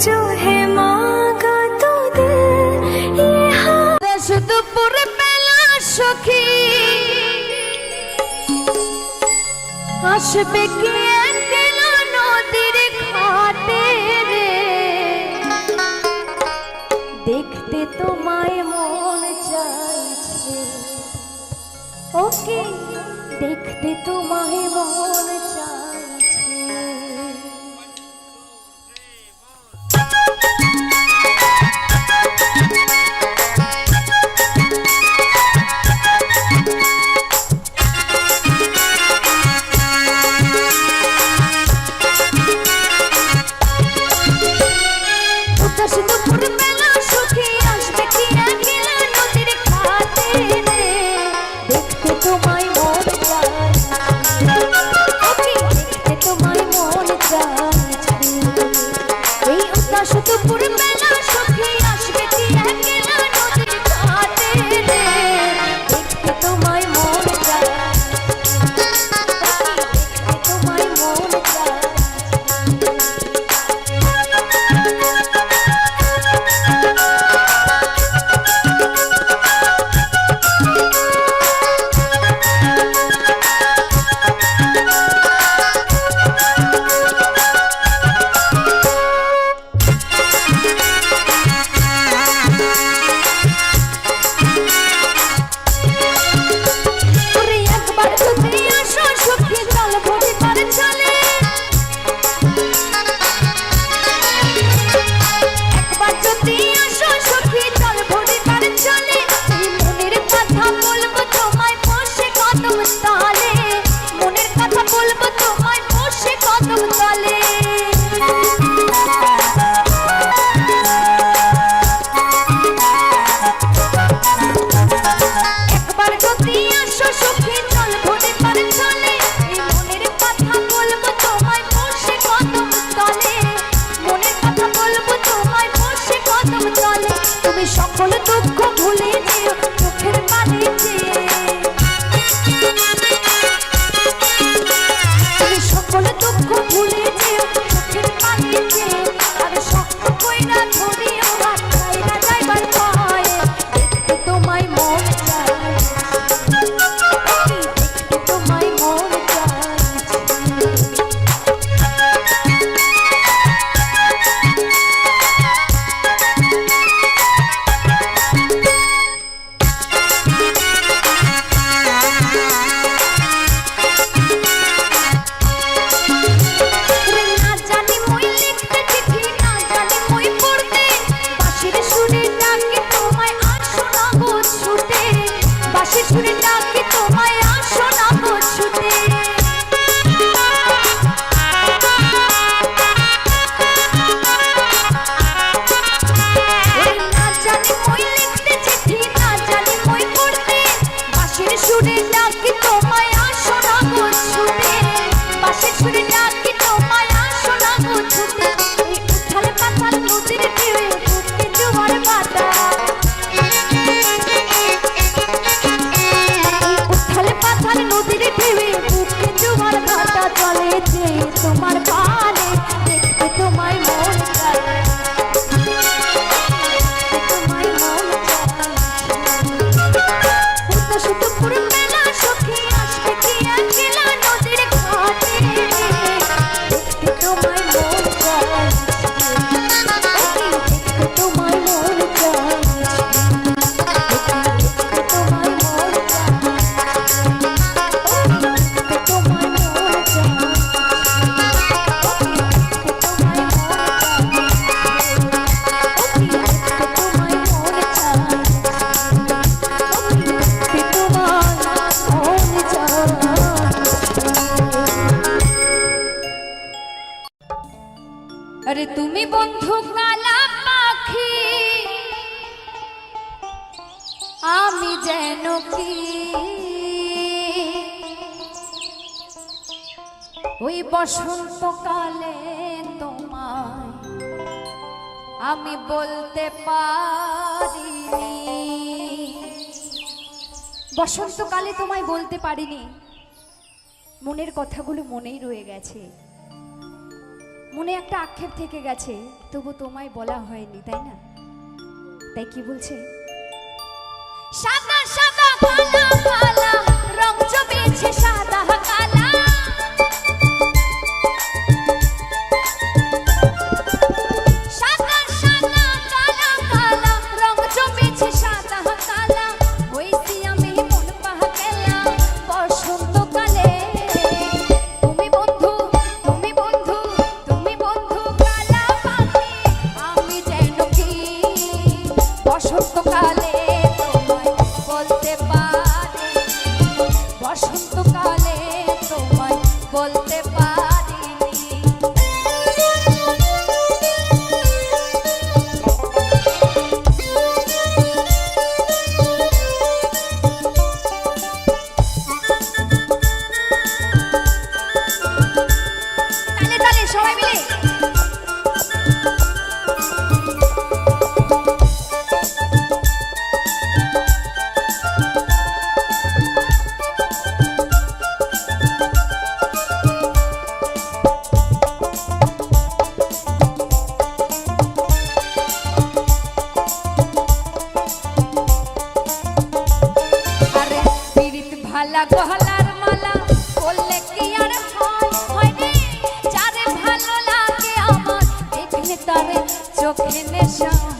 जो तो दे। ये আসবে কি নদীর দেখতে তোমায় মন চাইছে ওকে দেখতে তোমায় মন চাই ওই বসন্তকালে তোমায় আমি বলতে পারিনি। বসন্তকালে তোমায় বলতে পারিনি। মনের কথাগুলো মনেই রয়ে গেছে। মনে একটা আক্ষেপ থেকে গেছে, তবু তোমায় বলা হয়নি, তাই না? তাই কি বলছে? সাদা সাদা ভালা ভালা রং জমেছে সাদা বসন্তকালে show.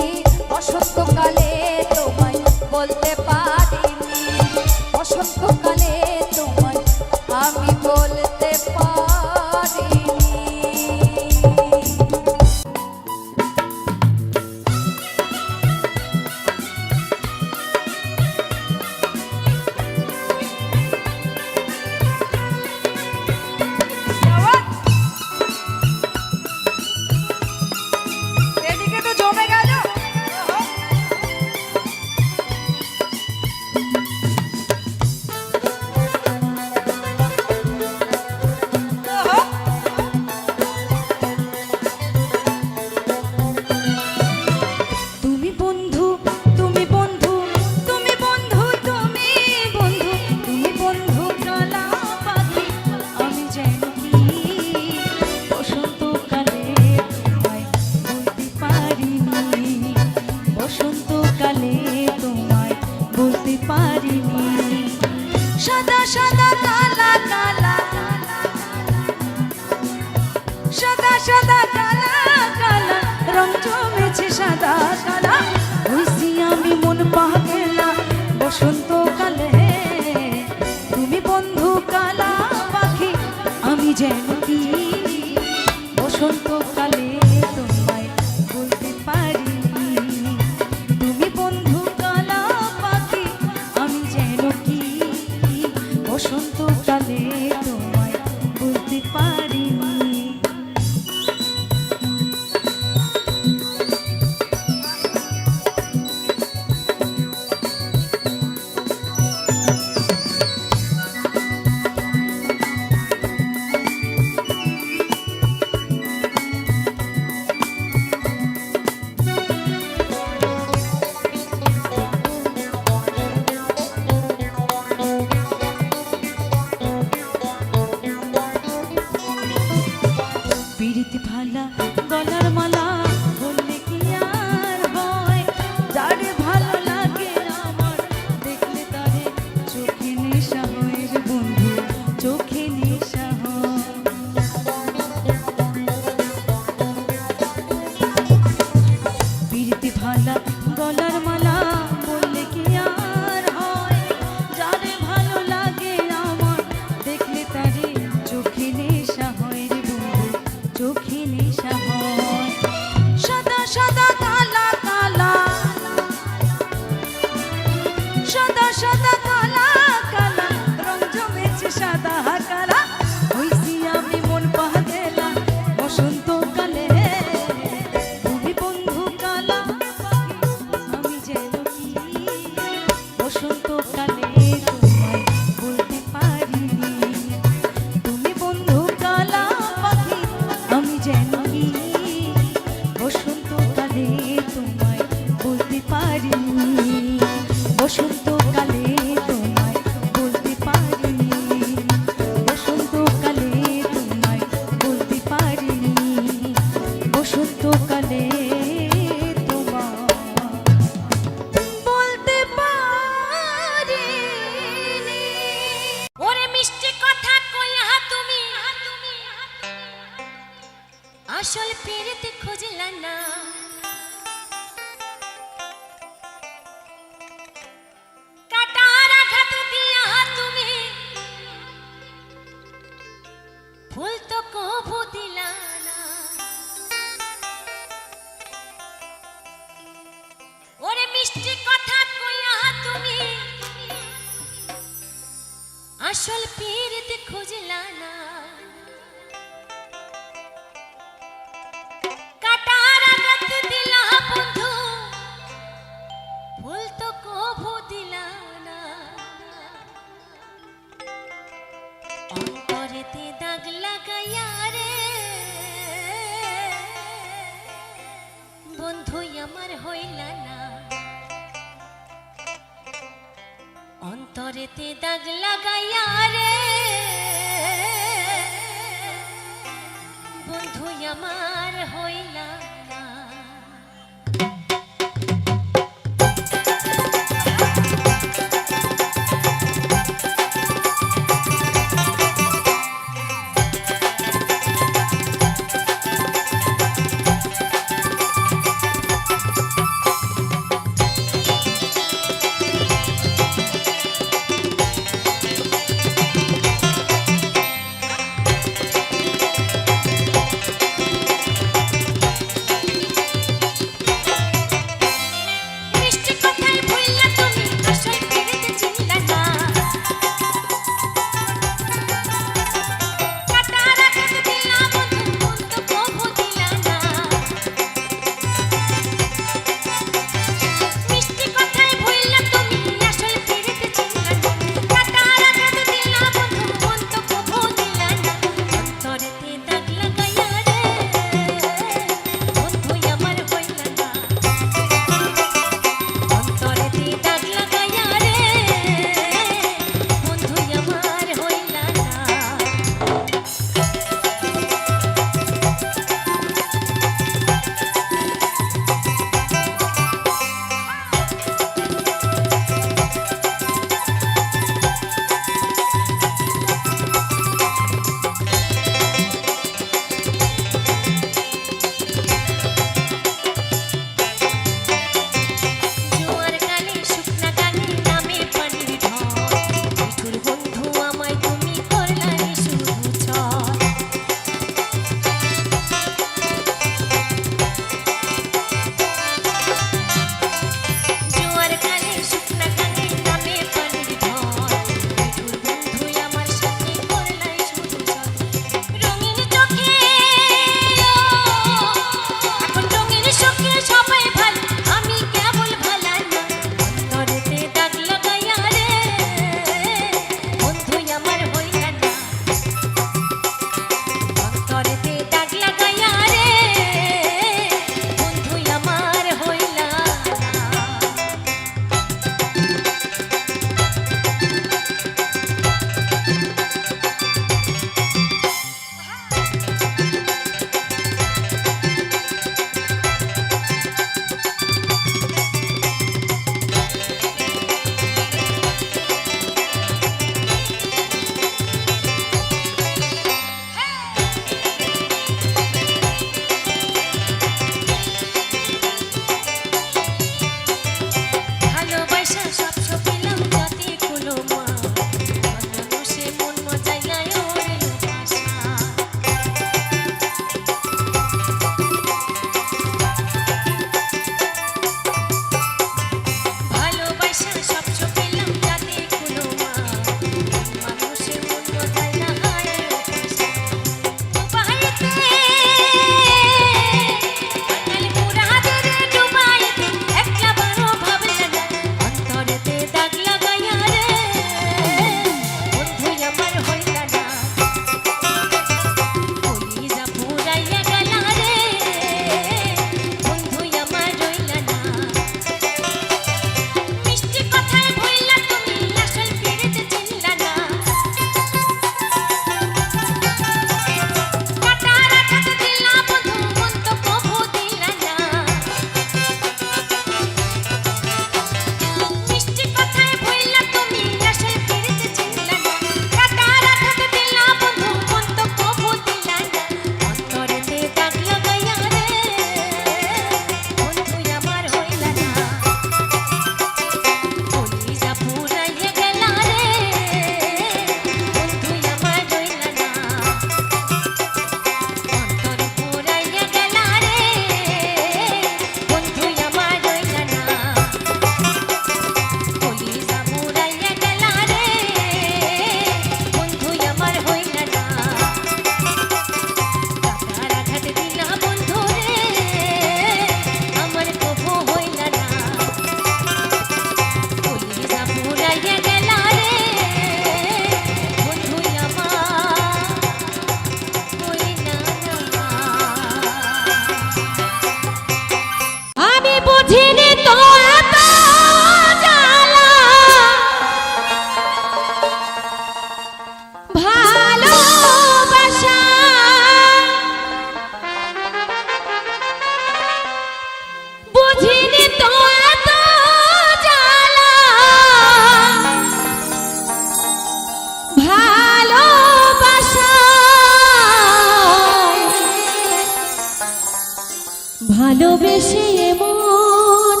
ভালোবেসে মন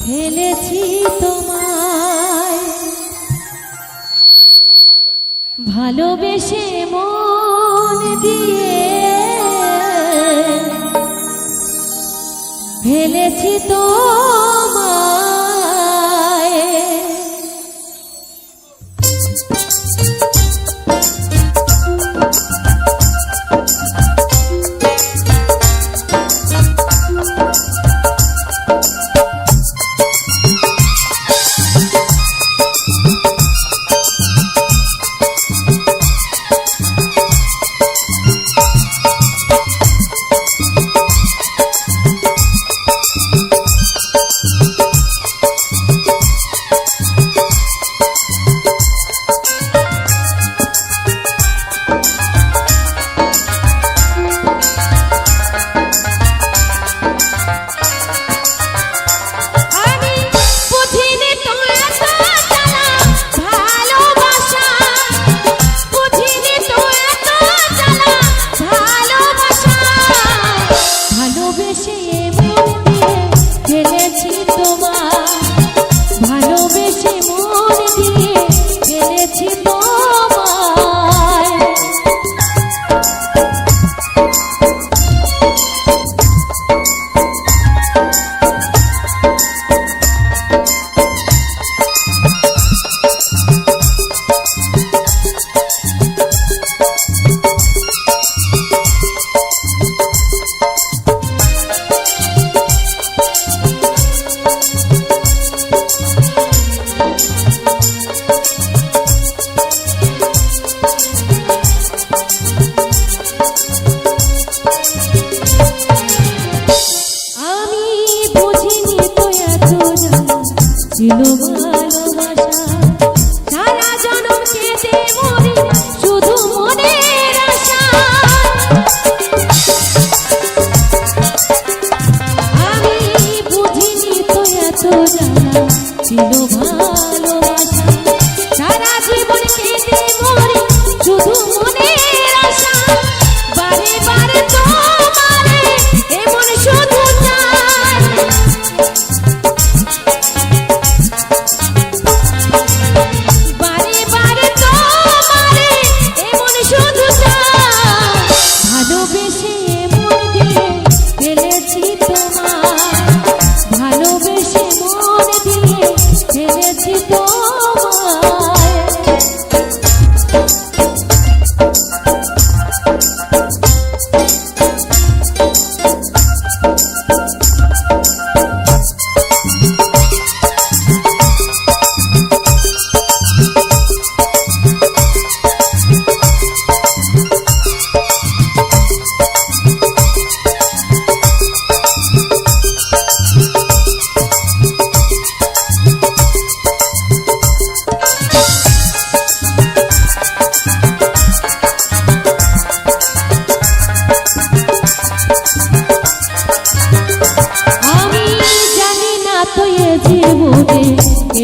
ফেলেছি তোমায়। ভালোবেসে মন দিয়ে ফেলেছি তো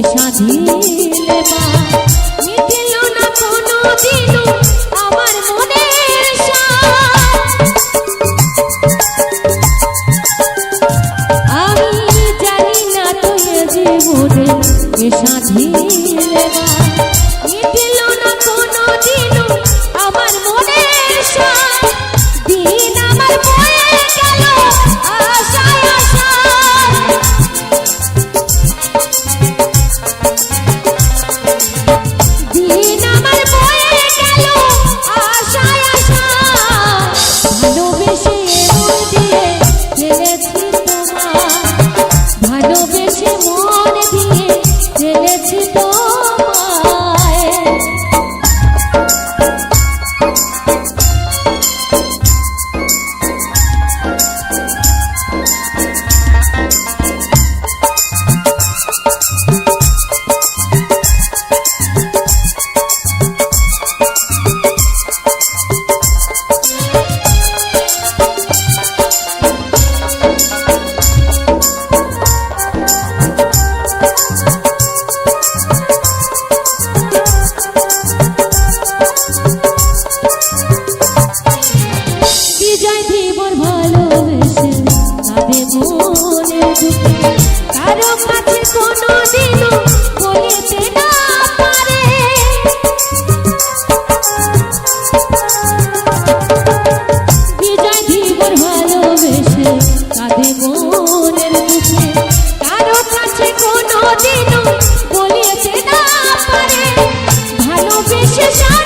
সাধী Shoshana!